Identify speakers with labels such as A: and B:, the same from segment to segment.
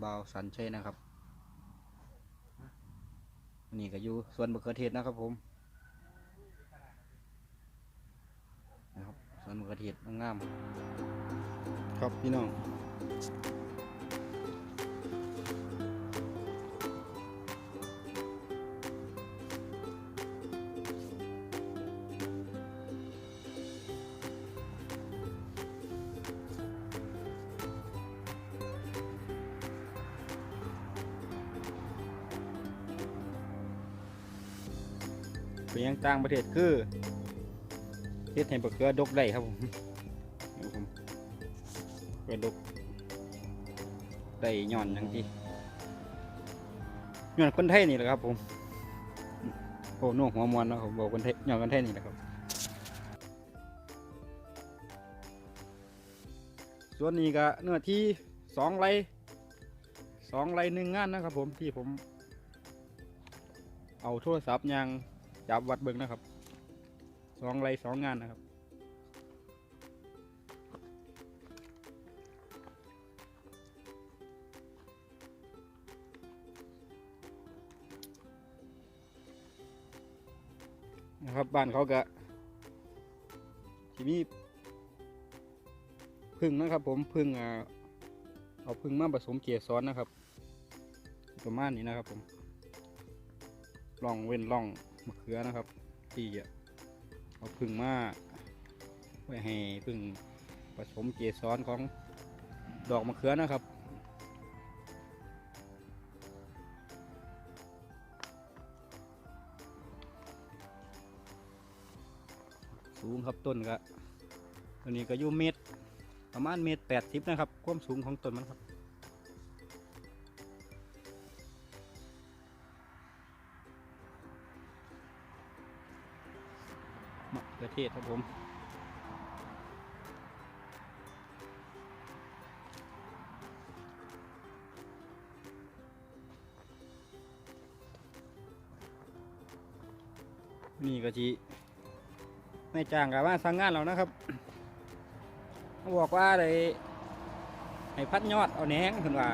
A: เบาสันเชยนะครับ นี่ก็อยู่ส่วนมะเขือเทศนะครับผมนะครับส่วนมะเขือเทศงามครับพี่น้อง ยังต่างประเทศคือเทศให้มะเขือดกได้ครับผมครับผมเขือดกได้ย่อนอย่างที่ย่อนคนไทยนี่แหละครับผมโอ้โหน่งหัวมวนเนาะผมบอกคนไทยย่อนคนไทยนี่แหละครับ ส่วนนี้ก็เนื้อที่สองไรสองไรหนึ่งงานนะครับผมที่ผม เอาโทรศัพท์ยาง จับวัดเบิ้งนะครับสองไรสองงานนะครับนะครับบ้านเขาก็ที่มีพึ่งนะครับ ผมพึ่งเอาพึ่งมาผสมเกสรนะครับประมาณนี้นะครับผมลองเว้นลอง มะเขือนะครับที่เอาพึ่งมาไว้ให้พึ่งผสมเกสรของดอกมะเขือนะครับสูงครับต้นก็ตัวนี้ก็อยู่เมตรประมาณเมตรแปดสิบนะครับ ความสูงของต้นมันครับ เขือเทศครับผมนี่ก็จีไม่จ้างกับว่าสั่งงานเรานะครับบอกว่าเลยให้พัดยอดเอาแหนงขึ้นว่า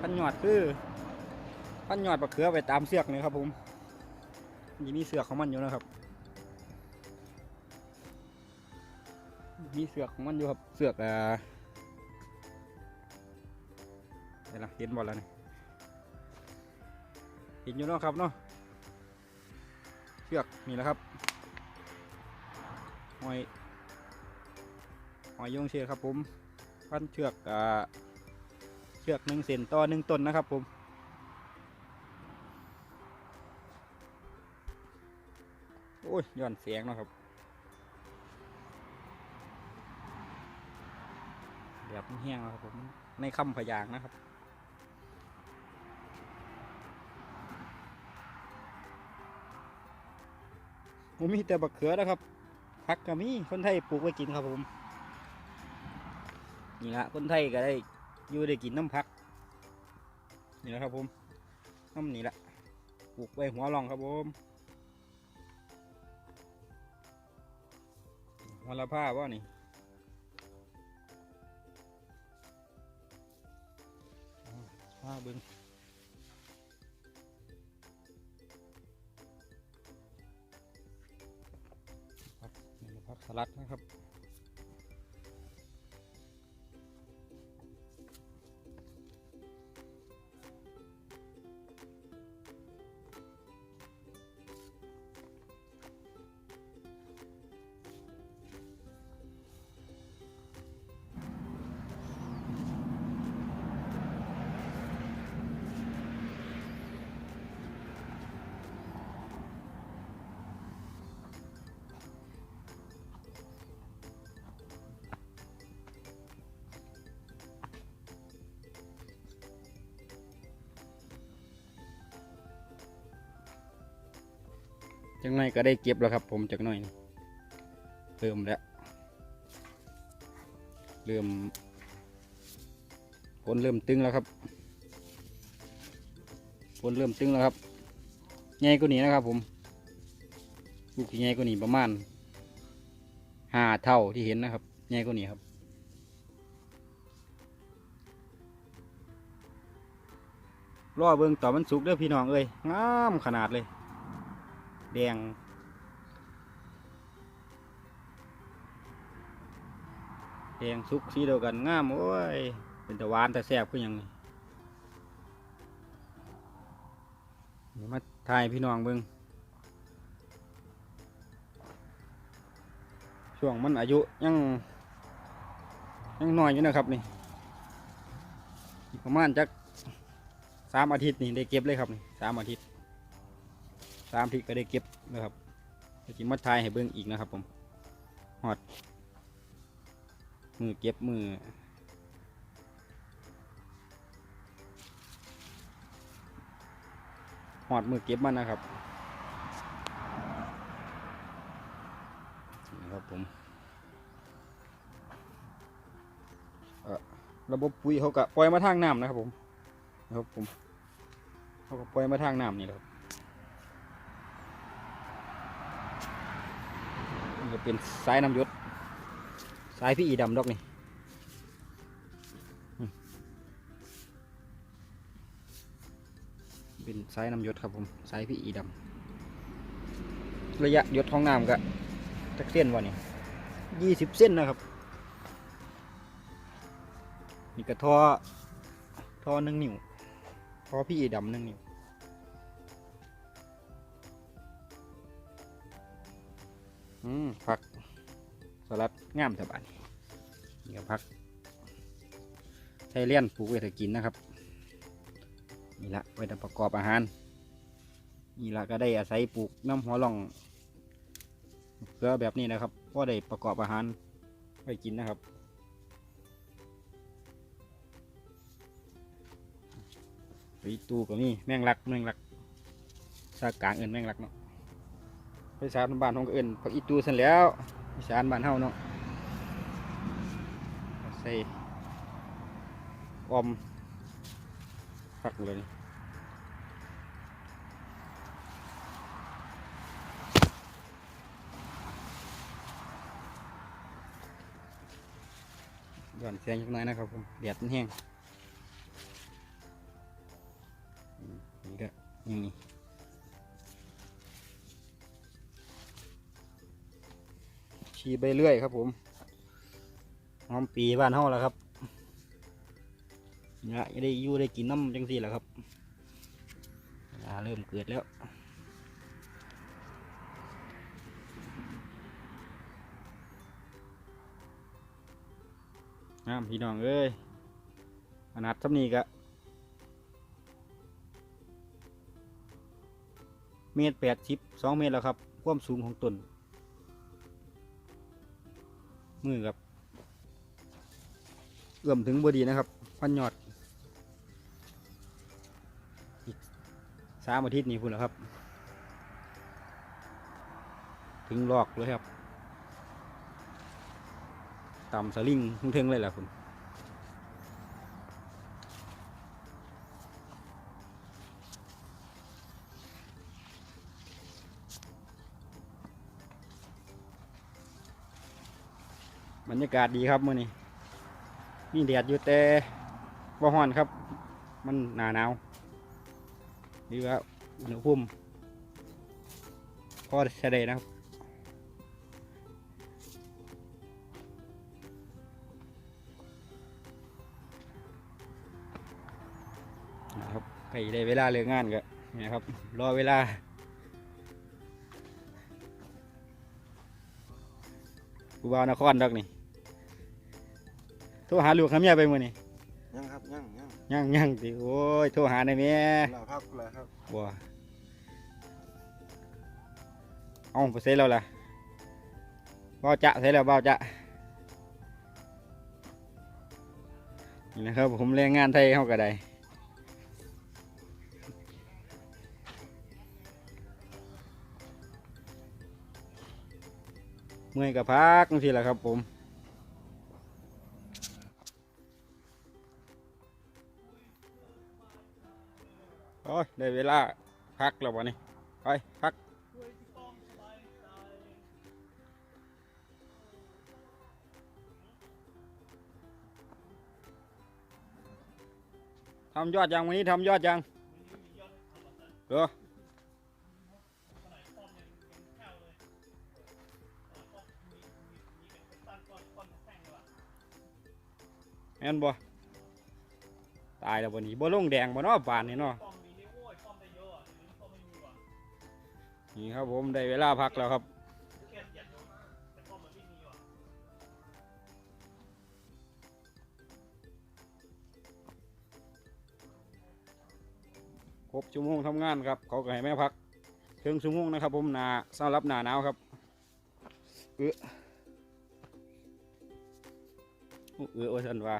A: พัดยอดคือพัดยอดปลาเขือไปตามเสือกเลยครับผมมันมีเสือกของมันอยู่นะครับ มีเสือกของมันอยู่ครับ เสือกอ่าเห็นละเห็นบอลแล้วนี่เห็นอยู่เนาะครับเนาะเชือกนี่แหละครับหอยหอยยงเชือกครับผมพันเชือกอ่าเชือกหนึ่งเซนต่อหนึ่งต้นนะครับผมโอ้ยย้อนเสียงนะครับ แบบแห้งครับผมในค่ำพยางนะครับผมมีแต่บักเขือนะครับผักก็มีคนไทยปลูกไว้กินครับผม นี่ละคนไทยก็ได้อยู่ได้กินน้ำผัก นี่แหละครับผมน้ำนี่ละปลูกไว้หัวรองครับผมหัวละผ้าว่านี่ ผ้าเบิ้งนี่พักสลัดนะครับ จังหน่อยก็ได้เก็บแล้วครับ ผมจักหน่อยเริ่มแล้วเริ่มฝนเริ่มตึงแล้วครับฝนเริ่มตึงแล้วครับใหญ่กว่านี้นะครับ ผมลูกที่ใหญ่กว่านี้ประมาณห้าเท่าที่เห็นนะครับใหญ่กว่านี้ครับรอเบิ่งต่อมันสุกเด้อพี่น้องเอ้ยงามขนาดเลย แดงแดงสุกสีเดียวกันงามโอ้ยเป็นตะวานแต่แซ่บคือหยังนี่มาถ่ายพี่น้องเบิ่งช่วงมันอายุยังยังน้อยอยู่นะครับนี่ประมาณจักสามอาทิตย์นี่ได้เก็บเลยครับนี่สามอาทิตย์ สามทิตย์ก็ได้เก็บนะครับจิมาถ่ายให้เบิ่งอีกนะครับผมหอด มือเก็บมือหอดมือเก็บมันนะครับนะครับผมระบบปุ๋ยเขาก็ปล่อยมาทางน้ำนะครับผมนะครับผมเขาก็ปล่อยมาทางน้ำนี่แหละครับนี่ ก็เป็นสายน้ำยศสายพี่อีดำดอกนี่เป็นสายน้ำยศครับผมสายพี่อีดำระยะยศท้องน้ำก็จักเส้นวะนี่ยี่สิบเส้นนะครับนี่กระท่อท่อหนึ่งนิ้วท่อพี่อีดำหนึ่งนิ้ว อืมผักสลัดงามสบายนี่ก็พักใช้เลี้ยนปลูกไว้ถ้ากินนะครับ นี่ละไว้ประกอบอาหาร นี่ละก็ได้อาศัยปลูกน้ำหัวล่องเพื่อแบบนี้นะครับก็ได้ประกอบอาหารไว้กินนะครับไปตูก็มีแมงลักแมงลักสากกลางเอินแมงลักเนาะ ไปสานบ้านของเอินผักอีตูเสร็จแล้วอีสานบ้านเฮาเนาะใส่อมผักเลยหย่อนเสียงจักหน่อยนะครับผมแดดมันแห้งนี่ก็ย่างนี้ ชีไปเรื่อยครับผมหอมปีบ้านเฮาแล้วครับเนี่ยจะได้อยู่ได้กินน้ำจังสี่แหละครับเริ่มเกิดแล้วน้ำพี่น้องเอ้ยขนาดสำนีกะเมตรแปดสิบสองเมตรแล้วครับ ความสูงของต้น มือกับเอื้อมถึงบอดีนะครับพันยอดอีกสามอาทิตย์นี้พุ่นแล้วครับ ถึงลอกเลยครับต่ำสลิงเทิงๆเลยแหละคุณ บรรยากาศดีครับมื่อนี้มีแดดอยู่แต่บ่ฮ้อนครับ มันหนาหนาวดีว่าอุณหภูมิพอใช้ได้นะครับนะครับใกล้ได้เวลาเลิกงานก็นี่นะครับ รอเวลากูบาวนครดอกนี่ โทรหาลูกหาเมียไปมื้อนี่
B: ยังครับยังยัง
A: ยังยังติโอ้ยโทรหาได้แม่
B: แล้วครับแล้วครับ
A: บ่เอาไปใส่แล้วล่ะบ่าวจะใส่แล้วบ่าวจะนี่นะครับผมแรงงานไทยเฮาก็ได้เมื่อยกับพักจังซี่แหละครับผม อ้ยได้เวลาพักแล้ววะนี่ไปพักทำยอดยังวันนี้ทำยอดยังเด้อแม่นบ่ตายแล้ววันนี้บ่ลงแดงบ่เนาะป่านนี่เนาะ นี่ครับผมได้เวลาพักแล้วครับ ครบชั่วโมงทำงานครับ เขาก็ให้แม่พักครึ่งชั่วโมงนะครับ ผมหนาสำหรับหนาหนาวครับเออเออว่าสันว่า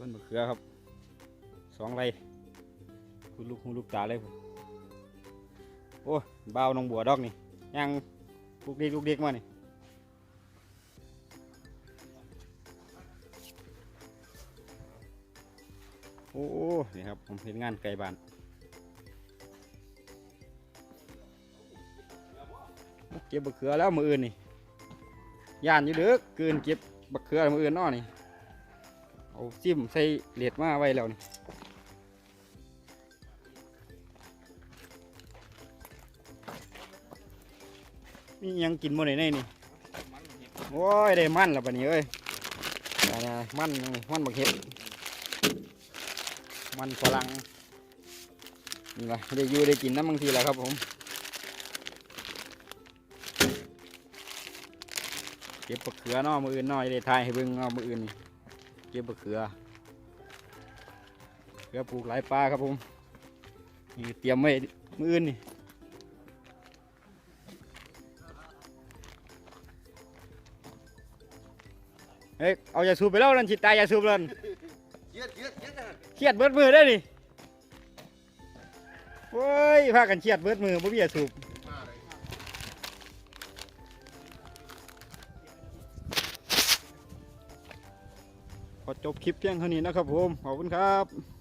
A: สวนมะเขือครับสองไรคุณลูกคุณลูกตาเลยผมโอ้ยบ่าวน้องบัวดอกนี่ยังลูกเด็กลูกเด็กมานี่โอ้นี่ครับผมเห็นงานไก่บ้านเก็บบักเขือแล้วมืออื่นนี่ย่านอยู่เด้อเกินเก็บบักเขือมืออื่นนอนี่ เอาจิ้มใส่เหลียดมาไว้แล้วนี่มียังกินบ่ได้ในนี่โอ้ยได้มันแล้วปะนี้เอ้ยนนี้มันยังมันบักเห็ดมันฝรั่งนี่ละได้อยู่ได้กินน้ำบางทีแหละครับผมเก็บบักเขือนาะมืออื่นนาะจะได้ทายให้เบิ่งเนาะมืออื่นนี่ เก็บบักเขือเขือปลูกหลายปลาครับผมนี่เตรียมไว้มืออื่นนี่เฮ้ยเอายาสูบไปแล้วนั่นจิตตายยาสูบแล้วนั่น
B: เย็ดเย็ดเย็ดนะ
A: เครียดเบิดมือได้ดิโอ้ยพากันเครียดเบิดมือบ่มียาสูบ คลิปเพียงเท่านี้นะครับผม ขอบคุณครับ